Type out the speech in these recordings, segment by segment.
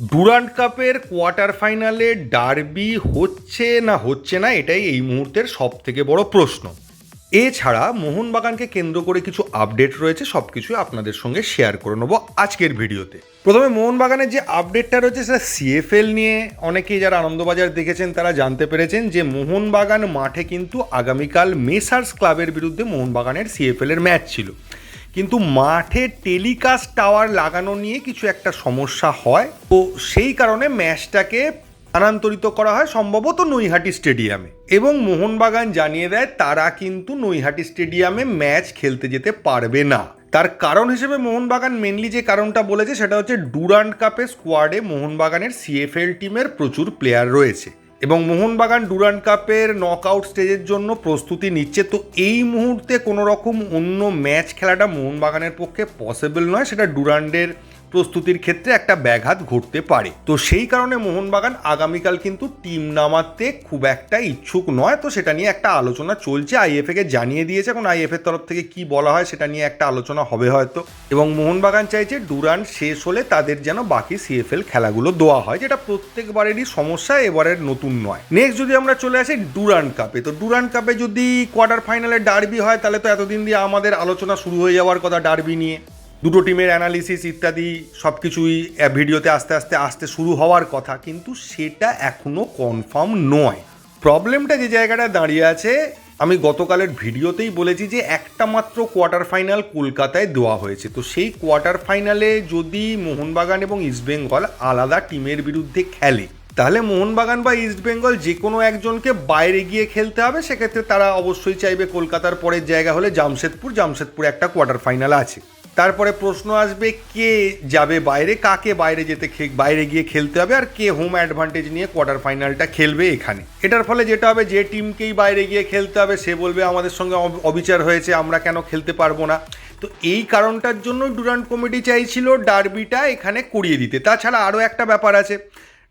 Durand কাপের quarter ফাইনালে derby হচ্ছে না হচ্ছে না, এটাই এই মুহূর্তের সব থেকে বড় প্রশ্ন। এছাড়া মোহনবাগানকে কেন্দ্র করে কিছু আপডেট রয়েছে সব কিছুই আপনাদের সঙ্গে শেয়ার করে নেব আজকের ভিডিওতে। প্রথমে মোহনবাগানের যে আপডেটটা রয়েছে, সেটা সিএফএল নিয়ে অনেকেই যারা আনন্দবাজার দেখেছেন, তারা জানতে পেরেছেন যে মোহনবাগান মাঠে কিন্তু আগামীকাল মেসার্স ক্লাবের বিরুদ্ধে মোহনবাগানের সিএফএল এর ম্যাচ ছিল। কিন্তু মাঠে টেলিকাস্ট টাওয়ার লাগানো নিয়ে কিছু একটা সমস্যা হয়। তো সেই কারণে ম্যাচটাকে স্থানান্তরিত করা হয় সম্ভবত নৈহাটি স্টেডিয়ামে। এবং মোহনবাগান জানিয়ে দেয়, তারা কিন্তু নৈহাটি স্টেডিয়ামে ম্যাচ খেলতে যেতে পারবে না। তার কারণ হিসেবে মোহনবাগান মেনলি যে কারণটা বলেছে, সেটা হচ্ছে ডুরান্ড কাপে স্কোয়াডে মোহনবাগানের সিএফএল টিমের প্রচুর প্লেয়ার রয়েছে। এবং মোহনবাগান ডুরান কাপের নকআউট স্টেজের জন্য প্রস্তুতি নিচ্ছে। তো এই মুহূর্তে কোনো রকম অন্য ম্যাচ খেলাটা মোহনবাগানের পক্ষে পসিবল নয়, সেটা ডুরান্ডের প্রস্তুতির ক্ষেত্রে একটা ব্যাঘাত ঘটতে পারে। তো সেই কারণে মোহনবাগান আগামীকাল কিন্তু টিম নামাতে খুব একটা ইচ্ছুক নয়। তো সেটা নিয়ে একটা আলোচনা চলছে। আইএফএ কে জানিয়ে দিয়েছে। এখন আইএফএর তরফ থেকে কি বলা হয় সেটা নিয়ে একটা আলোচনা হবে হয়তো। এবং মোহনবাগান চাইছে ডুরান শেষ হলে তাদের যেন বাকি সিএফএল খেলাগুলো দেওয়া হয়, যেটা প্রত্যেকবারেরই সমস্যা, এবারের নতুন নয়। নেক্সট যদি আমরা চলে আসি ডুরান কাপে তো ডুরান কাপে যদি কোয়ার্টার ফাইনালে ডার্বি হয়, তাহলে তো এতদিন দিয়ে আমাদের আলোচনা শুরু হয়ে যাওয়ার কথা ডার্বি নিয়ে। দুটো টিমের অ্যানালিসিস ইত্যাদি সব কিছুই ভিডিওতে আস্তে আস্তে আসতে শুরু হওয়ার কথা, কিন্তু সেটা এখনও কনফার্ম নয়। প্রবলেমটা যে জায়গাটা দাঁড়িয়ে আছে, আমি গতকালের ভিডিওতেই বলেছি যে একটা মাত্র কোয়ার্টার ফাইনাল কলকাতায় দেওয়া হয়েছে। তো সেই কোয়ার্টার ফাইনালে যদি মোহনবাগান এবং ইস্টবেঙ্গল আলাদা টিমের বিরুদ্ধে খেলে, তাহলে মোহনবাগান বা ইস্টবেঙ্গল যে কোনো একজনকে বাইরে গিয়ে খেলতে হবে। সেক্ষেত্রে তারা অবশ্যই চাইবে কলকাতার পরের জায়গা হলে জামশেদপুর, জামশেদপুরে একটা কোয়ার্টার ফাইনাল আছে। তারপরে প্রশ্ন আসবে, কে যাবে বাইরে, কাকে বাইরে যেতে বাইরে গিয়ে খেলতে হবে আর কে হোম অ্যাডভান্টেজ নিয়ে কোয়ার্টার ফাইনালটা খেলবে এখানে? এটার ফলে যেটা হবে, যে টিমকেই বাইরে গিয়ে খেলতে হবে, সে বলবে আমাদের সঙ্গে অব- অবিচার হয়েছে, আমরা কেন খেলতে পারব না? তো এই কারণটার জন্য ডুরান্ট কমিটি চাইছিল ডার্বিটা এখানে করিয়ে দিতে। তাছাড়া আরও একটা ব্যাপার আছে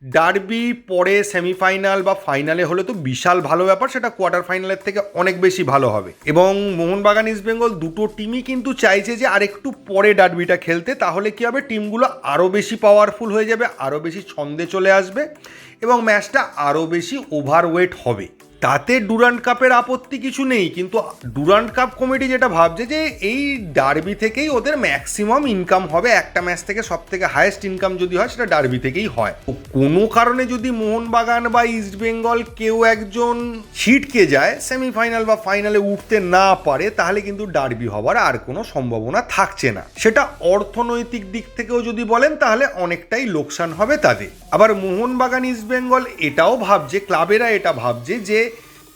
ডার্বি পরে সেমিফাইনাল বা ফাইনালে হলে তো বিশাল ভালো ব্যাপার, সেটা কোয়ার্টার ফাইনালের থেকে অনেক বেশি ভালো হবে। এবং মোহনবাগান ইস্ট বেঙ্গল দুটো টিমই কিন্তু চাইছে যে আরেকটু পরে ডার্বিটা খেলতে, তাহলে কি হবে? টিমগুলো আরও বেশি পাওয়ারফুল হয়ে যাবে আরও বেশি ছন্দে চলে আসবে এবং ম্যাচটা আরও বেশি ওভারওয়েট হবে। তাতে ডুরান্ট কাপের আপত্তি কিছু নেই, কিন্তু ডুরান্ট কাপ কমিটি যেটা ভাবছে যে এই ডার্বি থেকেই ওদের ম্যাক্সিমাম ইনকাম হবে। একটা ম্যাচ থেকে সব থেকে হায়েস্ট ইনকাম যদি হয়, সেটা ডার্বি থেকেই হয়। কোনো কারণে যদি মোহনবাগান বা ইস্ট বেঙ্গল কেউ একজন ছিটকে যায় সেমিফাইনাল বা ফাইনালে উঠতে না পারে, তাহলে কিন্তু ডার্বি হওয়ার আর কোনো সম্ভাবনা থাকছে না। সেটা অর্থনৈতিক দিক থেকেও যদি বলেন, তাহলে অনেকটাই লোকসান হবে তাদের। আবার মোহনবাগান ইস্ট বেঙ্গল এটাও ভাবছে, ক্লাবেরা এটা ভাবছে যে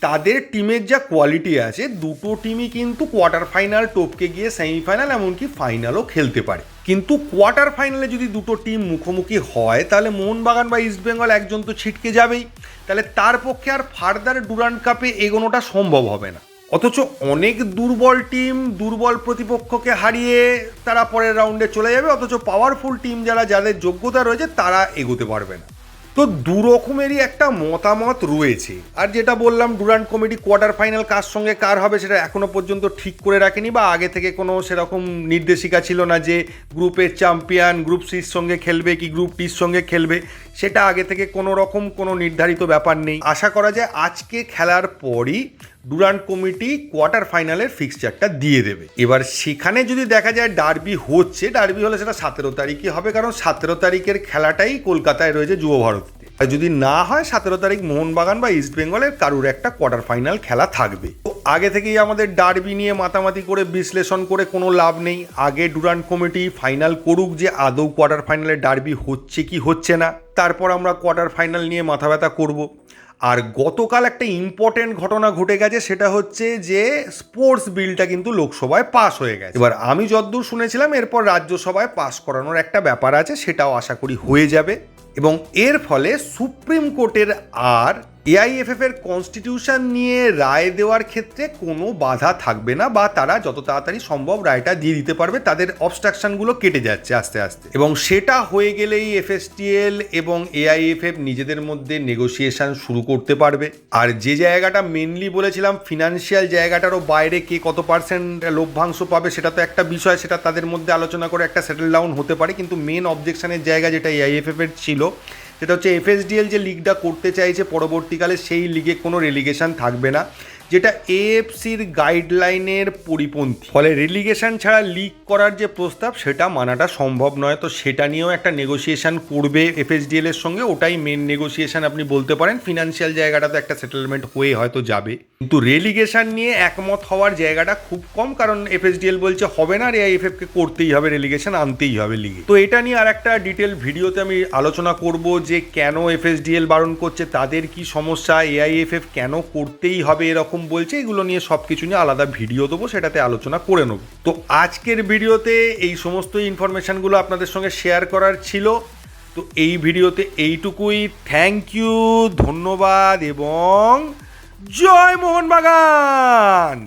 তাদের টিমের যা কোয়ালিটি আছে, দুটো টিমই কিন্তু কোয়ার্টার ফাইনাল টপকে গিয়ে সেমিফাইনাল এমনকি ফাইনালও খেলতে পারে। কিন্তু কোয়ার্টার ফাইনালে যদি দুটো টিম মুখোমুখি হয়, তাহলে মোহনবাগান বা ইস্টবেঙ্গল একজন তো ছিটকে যাবেই। তাহলে তার পক্ষে আর ফার্দার ডুরান্ড কাপে এগোনোটা সম্ভব হবে না। অথচ অনেক দুর্বল টিম, দুর্বল প্রতিপক্ষকে হারিয়ে তারা পরের রাউন্ডে চলে যাবে, অথচ পাওয়ারফুল টিম যারা, যাদের যোগ্যতা রয়েছে, তারা এগোতে পারবে না। তো দু রকমেরই একটা মতামত রয়েছে। আর যেটা বললাম, ডুরান্ট কমিটি কোয়ার্টার ফাইনাল কার সঙ্গে কার হবে সেটা এখনও পর্যন্ত ঠিক করে রাখেনি বা আগে থেকে কোনো সেরকম নির্দেশিকা ছিল না যে গ্রুপের চ্যাম্পিয়ন, গ্রুপ সির সঙ্গে খেলবে কি, গ্রুপ টির সঙ্গে খেলবে। সেটা আগে থেকে কোনো রকম কোনো নির্ধারিত ব্যাপার নেই। আশা করা যায় আজকে খেলার পরই ডুরান্ট কমিটি কোয়ার্টার ফাইনালের ফিক্সচারটা দিয়ে দেবে। এবার সেখানে যদি দেখা যায় ডার্বি হচ্ছে, ডার্বি হলে সেটা সতেরো তারিখে হবে, কারণ সতেরো তারিখের খেলাটাই কলকাতায় রয়েছে যুব ভারতীতে। আর যদি না হয়, সতেরো তারিখ মোহনবাগান বা ইস্ট বেঙ্গলের কারুর একটা কোয়ার্টার ফাইনাল খেলা থাকবে। আগে থেকেই আমাদের ডার্বি নিয়ে মাতামাতি করে, বিশ্লেষণ করে কোনো লাভ নেই। আগে ডুরান্ট কমিটি ফাইনাল করুক যে আদৌ কোয়ার্টার ফাইনালে ডার্বি হচ্ছে কি হচ্ছে না, তারপর আমরা কোয়ার্টার ফাইনাল নিয়ে মাথা ব্যথা করব। আর গতকাল একটা ইম্পর্টেন্ট ঘটনা ঘটে গেছে, সেটা হচ্ছে যে স্পোর্টস বিলটা কিন্তু লোকসভায় পাস হয়ে গেছে। এবার আমি যতদূর শুনেছিলাম, এরপর রাজ্যসভায় পাস করানোর একটা ব্যাপার আছে, সেটাও আশা করি হয়ে যাবে। এবং এর ফলে সুপ্রিম কোর্টের আর এআইএফএফ এর কনস্টিটিউশন নিয়ে রায় দেওয়ার ক্ষেত্রে কোনো বাধা থাকবে না বা তারা যত তাড়াতাড়ি সম্ভব রায়টা দিয়ে দিতে পারবে, তাদের অবস্ট্রাকশনগুলো কেটে যাচ্ছে আস্তে আস্তে। এবং সেটা হয়ে গেলেই এফএসটিএল এবং এআইএফএফ নিজেদের মধ্যে নেগোসিয়েশন শুরু করতে পারবে। আর যে জায়গাটা মেনলি বলেছিলাম ফিনান্সিয়াল জায়গাটারও বাইরে কে কত পার্সেন্ট লভ্যাংশ পাবে সেটা তো একটা বিষয়, সেটা তাদের মধ্যে আলোচনা করে একটা সেটেল ডাউন হতে পারে। কিন্তু মেন অবজেকশনের জায়গা যেটা এআইএফএফ এর ছিল সেটা হচ্ছে এফএসডিএল যে লিগটা করতে চাইছে পরবর্তীকালে সেই লিগে কোনো রেলিগেশন থাকবে না। যেটা এএফসির গাইডলাইনের পরিপন্থী। ফলে রেলিগেশন ছাড়া লিগ করার যে প্রস্তাব, সেটা মানাটা সম্ভব নয়। তো সেটা নিয়েও একটা নেগোসিয়েশন করবে এফএসডিএল এর সঙ্গে। ওটাই মেন নেগোসিয়েশন আপনি বলতে পারেন। ফিনান্সিয়াল জায়গাটা তো একটা সেটেলমেন্ট হয়ে হয়তো যাবে। কিন্তু রেলিগেশন নিয়ে একমত হওয়ার জায়গাটা খুব কম। কারণ এফএসডিএল বলছে, হবে না আর এআইএফএফ কে করতেই হবে। রেলিগেশন আনতেই হবে লিগে তো এটা নিয়ে আর একটা ডিটেল ভিডিওতে আমি আলোচনা করব যে কেন এফএসডিএল বারণ করছে, তাদের কি সমস্যা এআইএফএফ কেন করতেই হবে এরকম বলছে, এগুলো নিয়ে সব কিছু নিয়ে আলাদা ভিডিও দেবো, সেটাতে আলোচনা করে নেব। তো আজকের ভিডিওতে এই সমস্ত ইনফরমেশানগুলো আপনাদের সঙ্গে শেয়ার করার ছিল। তো এই ভিডিওতে এইটুকুই। থ্যাংক ইউ ধন্যবাদ, এবং জয় মোহনবাগান!